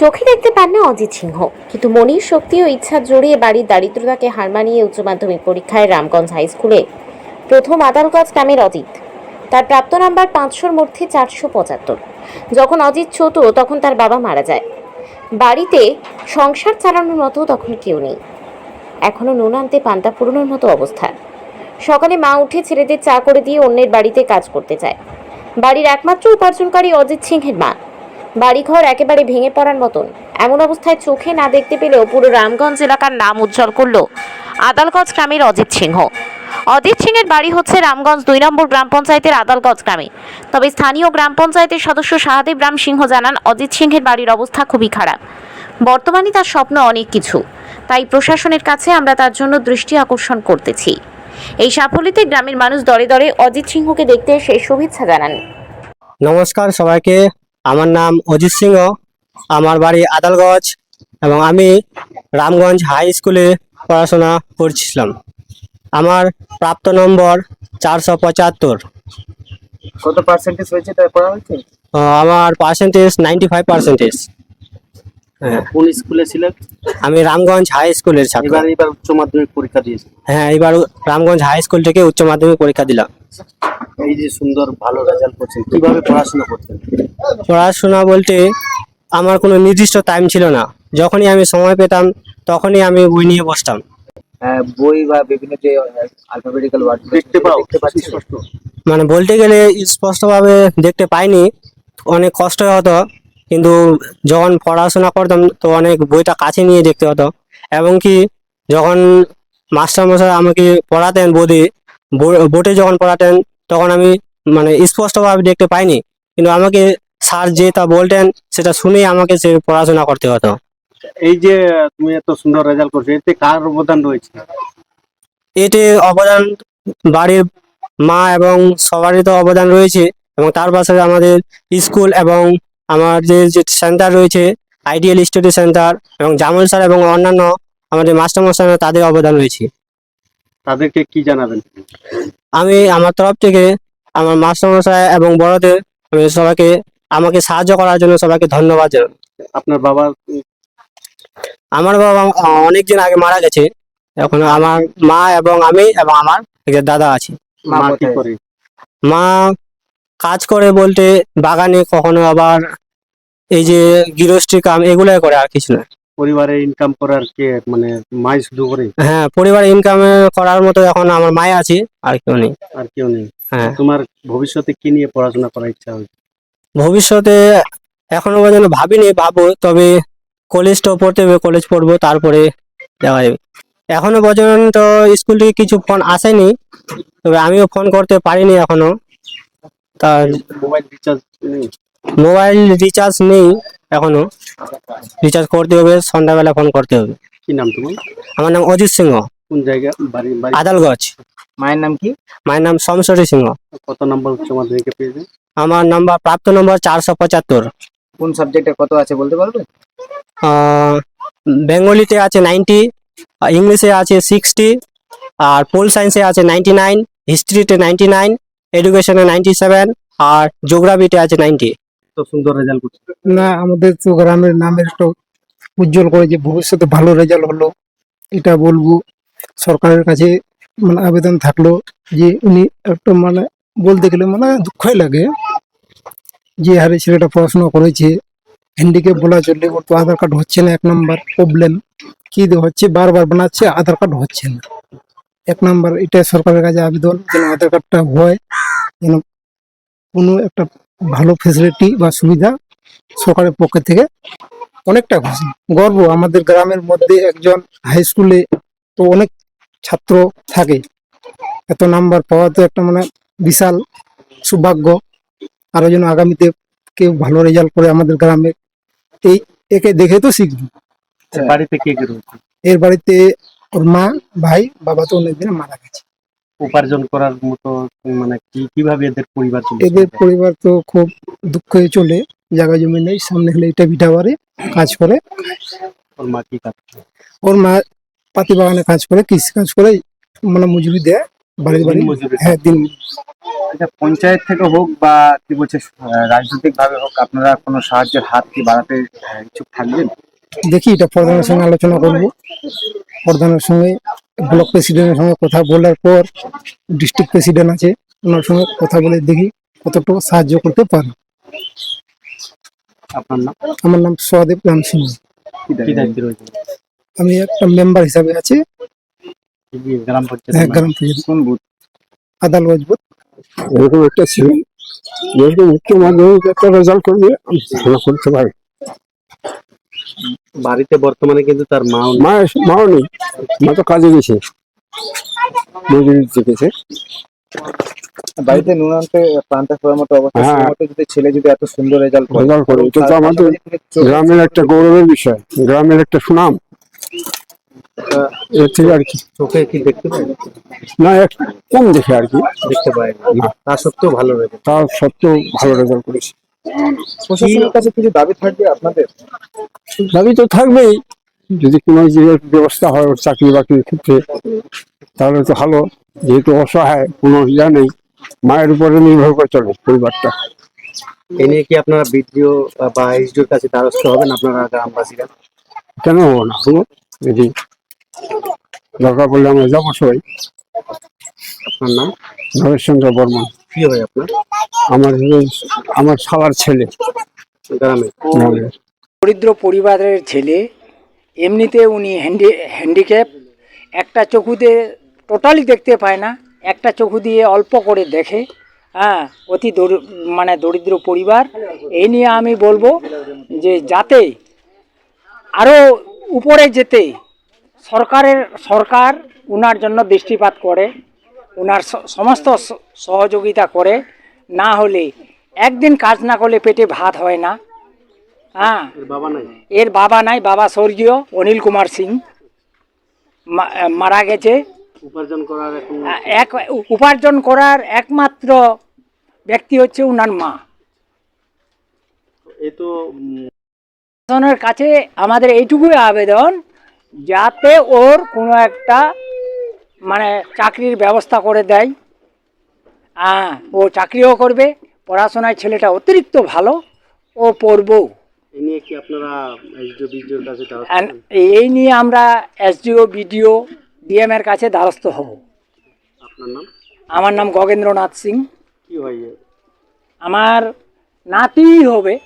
চোখে দেখতে পান না অজিত সিংহ। কিন্তু মনির শক্তি ও ইচ্ছা জড়িয়ে বাড়ির দারিদ্রতাকে হার মানিয়ে উচ্চ মাধ্যমিক পরীক্ষায় রামগঞ্জ হাই স্কুলে প্রথম আদালগঞ্জ গ্রামের অজিত। তার প্রাপ্ত নাম্বার পাঁচশোর মধ্যে চারশো পঁচাত্তর। যখন অজিত ছোট, তখন তার বাবা মারা যায়। বাড়িতে সংসার চালানোর মতো তখন কেউ নেই। এখনও নুন আনতে পান্তা পুরনোর মতো অবস্থা। সকালে মা উঠে ছেলেদের চা করে দিয়ে অন্যের বাড়িতে কাজ করতে যায়। বাড়ির একমাত্র উপার্জনকারী অজিত সিংহের মা। বাড়িঘর একেবারে ভেঙে পড়ার মতন। এমন অবস্থায় চোখে না দেখতে পেলেও পুরো রামগঞ্জ এলাকার নাম উজ্জ্বল করল আদালগঞ্জ গ্রামের অজিত সিংহ। অজিত সিংহের বাড়ি হচ্ছে রামগঞ্জ দুই নম্বর গ্রাম পঞ্চায়েতের আদালগঞ্জ গ্রামে। তবে স্থানীয় গ্রাম পঞ্চায়েতের সদস্য শাহাদেব রাম সিংহ জানান, অজিত সিংহের বাড়ির অবস্থা খুবই খারাপ। বর্তমানে তার স্বপ্ন অনেক কিছু। তাই প্রশাসনের কাছে আমরা তার জন্য দৃষ্টি আকর্ষণ করতেছি। এই সাফল্যতে গ্রামের মানুষ দরে দরে অজিত সিংহকে দেখতে এসে শুভেচ্ছা জানান। নমস্কার সবাইকে। আমার নাম অজিত সিংহ আমার বাড়ি আদালগঞ্জ এবং আমি রামগঞ্জ হাই স্কুলে পড়াশোনা করছিলাম। আমার প্রাপ্ত নম্বর চারশো পঁচাত্তর। কত পার্সেন্টেজ হয়েছে তাই পড়া হয়েছে আমার পার্সেন্টেজ নাইনটি ফাইভ পার্সেন্টেজ কোন স্কুলে ছিলেন? আমি রামগঞ্জ হাই স্কুলের ছাত্র। এবার এবার উচ্চ মাধ্যমিক পরীক্ষা দিয়েছে হ্যাঁ এবার রামগঞ্জ হাই স্কুল থেকে উচ্চ মাধ্যমিক পরীক্ষা দিলাম। এই যে সুন্দর ভালো রেজাল্ট করছেন। কীভাবে পড়াশোনা করতেন পড়াশোনা বলতে আমার কোনো নির্দিষ্ট টাইম ছিল না। যখনই আমি সময় পেতাম তখনই আমি বই নিয়ে বসতাম। হ্যাঁ, বই বা বিভিন্ন যে আলফাবেটিক্যাল ওয়ার্ড দেখতে পাও স্পষ্ট। মানে বলতে গেলে স্পষ্টভাবে দেখতে পাইনি। অনেক কষ্ট হতো। কিন্তু যখন পড়াশোনা করতাম তো অনেক বইটা কাছে নিয়ে দেখতে হতো। এবং কি যখন মাস্টারমশাই আমাকে পড়াতেন বোর্ডে বোর্ডে যখন পড়াতেন তখন আমি মানে স্পষ্টভাবে দেখতে পাইনি। কিন্তু আমাকে স্যার যেটা বলতেন সেটা শুনেই আমাকে সে পড়াশোনা করতে হতো। এই যে তুমি এত সুন্দর রেজাল্ট করছ এতে কার অবদান রয়েছে? এতে অবদান বাড়ির মা এবং সবারই তো অবদান রয়েছে। এবং তার পাশে আমাদের স্কুল এবং আমার যে যে সেন্টার রয়েছে আইডিয়াল স্টাডি সেন্টার এবং জামল স্যার এবং অন্যান্য আমাদের মাস্টারমশাই তাদের অবদান রয়েছে। তাদেরকে কি জানাবেন? আমি আমার তরফ থেকে আমার মাস্টারমশাই এবং বড়দের আমি সবাইকে আমাকে সাহায্য করার জন্য সবাইকে ধন্যবাদ জানাই। আপনার বাবা? আমার বাবা অনেকদিন আগে মারা গেছে। এখন আমার মা এবং আমি এবং আমার দাদা আছে। মা মা কি করে? মা কাজ করে বলতে বাগানে কখনো আবার এই যে গৃহস্থী কাম এগুলাই করে আর কিছু না। পরিবারে ইনকাম করার কে মানে মাই শুধু করে? হ্যাঁ পরিবার ইনকাম করার মতো এখন আমার মায় আছে আর কেউ নেই। আর কেউ নেই? হ্যাঁ। তোমার ভবিষ্যতে কি নিয়ে পড়াশোনা করার ইচ্ছা হয়েছে? ভবিষ্যতে এখনও পর্যন্ত ভাবিনি ভাবো তবে কলেজটাও পড়তে হবে কলেজ পড়ব তারপরে দেখা যাবে। এখনও পর্যন্ত স্কুল থেকে কিছু ফোন আসেনি তবে আমিও ফোন করতে পারিনি এখনও। তা মোবাইল রিচার্জ নেই? মোবাইল রিচার্জ নেই এখনও। রিচার্জ করতে হবে সন্ধ্যাবেলা ফোন করতে হবে। কি নাম তোমার? আমার নাম অজিত সিংহ। কোন জায়গা? বাড়ি বাড়ি? আদালগঞ্জ। মায়ের নাম কি? মায়ের নাম সমসরী সিংহ। কত নম্বর উচ্চ মাধ্যমিকে পেয়েছে আমার নাম্বার প্রাপ্ত নম্বর চারশো পঁচাত্তর। কোন সাবজেক্টে কত আছে বলতে পারবে? বেঙ্গলিতে আছে নাইনটি ইংলিশে আছে সিক্সটি আর পোল সায়েন্সে আছে নাইনটি নাইন হিস্ট্রিতে নাইনটি নাইন এডুকেশনে নাইনটি সেভেন আর জিওগ্রাফিতে আছে নাইনটি তো সুন্দর রেজাল্ট করছে। না আমাদের তো গ্রামের নামের একটা উজ্জ্বল করে যে ভবিষ্যতে ভালো রেজাল্ট হলো এটা বলব। সরকারের কাছে মানে আবেদন থাকল যে উনি একটা মানে বলতে গেলে মানে দুঃখই লাগে যে হারে ছেলেটা পড়াশোনা করেছে হ্যান্ডিক্যাপ বলা চললে ওর তো আধার কার্ড হচ্ছে না এক নাম্বার প্রবলেম কি হচ্ছে বারবার বানাচ্ছে আধার কার্ড হচ্ছে না। এক নাম্বার এটা সরকারের কাছে আবেদন যেন আধার কার্ডটা হয়। যেন কোনো একটা ভালো ফেসিলিটি বা সুবিধা সরকারের পক্ষ থেকে অনেকটা খুশি গর্ব আমাদের গ্রামের মধ্যে একজন হাই স্কুলে তো অনেক ছাত্র থাকে। এত নাম্বার পাওয়া তো একটা মানে বিশাল সৌভাগ্য। আরও যেন আগামীতে কেউ ভালো রেজাল্ট করে আমাদের গ্রামে। এই একে দেখে তো শিখবে। বাড়িতে কে এর বাড়িতে ওর মা ভাই বাবা তো অনেকদিন মারা গেছে। উপার্জন করার মতো মানে কি কীভাবে এদের পরিবার চলছে এদের পরিবার তো খুব দুঃখে চলে জায়গা জমি নেই সামনে হলে এটা ভিটা বাড়ে কাজ করে। ওর মা কি কাজ করে? ওর মা পাতি বাগানে কাজ করে কৃষি কাজ করে মানে মজুরি দেয় বাড়ি। বাড়ি। হ্যাঁ দিন। আচ্ছা পঞ্চায়েত থেকে হোক বা কি বলছে রাজনৈতিক ভাবে হোক আপনারা কোনো সাহায্যের হাত কি বাড়াতে ইচ্ছুক থাকবেন? দেখি এটা প্রধানের সঙ্গে আলোচনা করব। প্রধানের সঙ্গে ব্লক প্রেসিডেন্টের সঙ্গে কথা বলার পর ডিস্ট্রিক্ট প্রেসিডেন্ট আছে ওনার সঙ্গে কথা বলে দেখি কতটুকু সাহায্য করতে পারি। আপনার নাম? আমার নাম সহদেব রাম সিং আমি একটা মেম্বার হিসাবে আছি। গ্রাম পঞ্চায়েত হ্যাঁ, গ্রাম পঞ্চায়েত। আদাল মজবুত। এরকম একটা ছেলে যেরকম উচ্চ মাধ্যমিক একটা রেজাল্ট আমি ভালো করতে পারি বাড়িতে বর্তমানে কিন্তু তার মা মাও নেই। মা তো কাজে গেছে। বাড়িতে নুনান্তে প্রান্তে হওয়ার মতো অবস্থা। হ্যাঁ। যদি ছেলে যদি এত সুন্দর রেজাল্ট করে। রেজাল্ট করে। এটা তো আমাদের গ্রামের একটা গৌরবের বিষয়। গ্রামের একটা সুনাম। এর থেকে আর কি। চোখে কি দেখতে পায় না এক কম দেখে আর কি। দেখতে পায় না। তা সত্ত্বেও ভালো রয়েছে তার সত্ত্বেও ভালো রেজাল্ট করেছে। প্রশাসনের কাছে কিছু দাবি থাকবে আপনাদের? দাবি তো থাকবেই। যদি কোনো ব্যবস্থা হয় ওর চাকরি বাকরির ক্ষেত্রে তাহলে তো ভালো। যেহেতু অসহায় কোনো ইয়া নেই। মায়ের উপরে নির্ভর করে চলে পরিবারটা। এ নিয়ে কি আপনারা বিডিও বা এইচডিওর কাছে দ্বারস্থ হবেন আপনারা গ্রামবাসীরা? কেন হব না? হব। যদি দরকার পড়লে আমরা যাব সবাই। আপনার নাম? নরেশ চন্দ্র বর্মন। কি হয় আপনার? আমার আমার শালার ছেলে। গ্রামে। দরিদ্র পরিবারের ছেলে এমনিতে উনি হ্যান্ডি হ্যান্ডিক্যাপ একটা চোখুতে টোটালি দেখতে পায় না একটা চোখু দিয়ে অল্প করে দেখে হ্যাঁ অতি দরি- মানে দরিদ্র পরিবার। এই নিয়ে আমি বলব যে যাতে আরও উপরে যেতে সরকারের সরকার উনার জন্য দৃষ্টিপাত করে। উনার স- সমস্ত সহযোগিতা করে না হলে একদিন কাজ না করলে পেটে ভাত হয় না। হ্যাঁ। এর বাবা নাই? বাবা স্বর্গীয় অনিল কুমার সিং। মারা গেছে। উপার্জন করার এক উপার্জন করার একমাত্র ব্যক্তি হচ্ছে উনার মা। এ তো কাছে আমাদের এইটুকুই আবেদন যাতে ওর কোনো একটা মানে চাকরির ব্যবস্থা করে দেয়। হ্যাঁ ও চাকরিও করবে পড়াশোনায় ছেলেটা অতিরিক্ত ভালো ও হবেন? এই নিয়ে আমরা এসডিও বিডিও ডিএম এর কাছে দ্বারস্থ হব। আপনার নাম? আমার নাম গগেন্দ্রনাথ সিং। কি হয় আমার নাতি হবে।